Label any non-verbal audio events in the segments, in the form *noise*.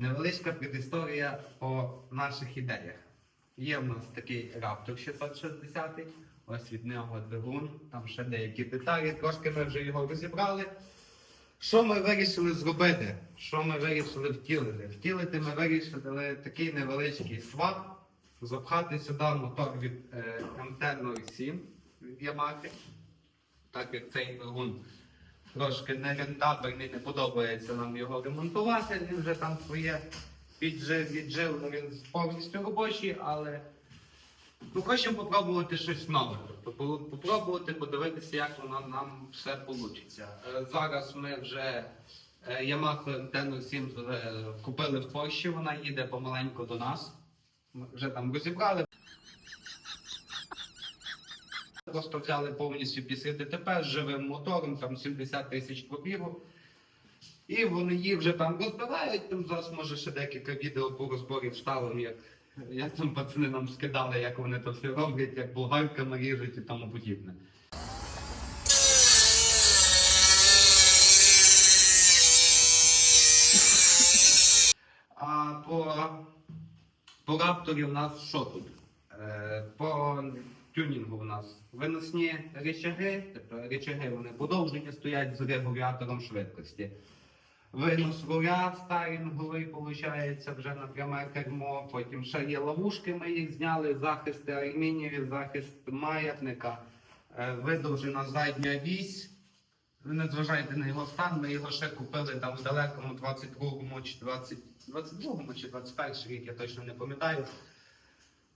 Невеличка предісторія по наших ідеях. Є в нас такий Raptor 660, ось від нього двигун, там ще деякі деталі, трошки ми вже його розібрали. Що ми вирішили зробити? Що ми вирішили втілити? Втілити ми вирішили такий невеличкий свап, запхати сюди мотор від е, МТ-07 від Yamaha, так як цей двигун трошки не рентабельний, не подобається нам його ремонтувати. Він вже там своє піджив, віджив, ну він повністю робочий, але ну, хочемо попробувати щось нове. Попробувати подивитися, як воно нам все вийде. Зараз ми вже Yamaha MT-07 е, купили в Польщі, вона їде помаленьку до нас. Ми вже там розібрали. Просто взяли повністю після ДТП з живим мотором, там 70 тисяч пробігу. І вони її вже там розбирають. Там зараз може ще декілька відео по розборі вставимо, як, як там пацани нам скидали, як вони то все роблять, як болгарками ріжуть і тому подібне. А по, по рапторі у нас що тут? Е, по тюнінгу у нас виносні речаги, тобто речаги вони подовжені стоять з регулятором швидкості. Винос руля старінговий, виходить, вже на пряме кермо. Потім ще є ловушки, ми їх зняли, захисти алюмінієві, захист маятника, е, видовжена задня вісь. Ви не зважайте на його стан, ми його ще купили там в далекому 22-му чи 20, 22-му чи 21 рік, я точно не пам'ятаю.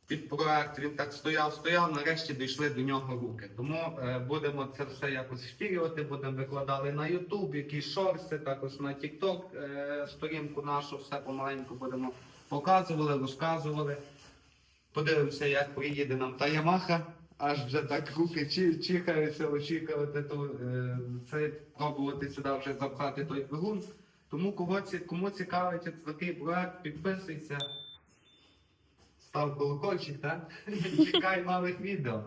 Під проект він так стояв, стояв, нарешті дійшли до нього руки. Тому е, будемо це все якось втілювати, будемо викладали на YouTube, якісь шорти, також на TikTok е, сторінку нашу, все помаленьку будемо показували, розказували. Подивимося, як приїде нам та Ямаха. Аж вже так руки чи, чихаються, очікувати ту, е, це, пробувати сюди вже запхати той двигун. Тому кого, ці- кому цікавить такий проект, підписуйся. Став колокольчик, так? *laughs* Чекай нових відео.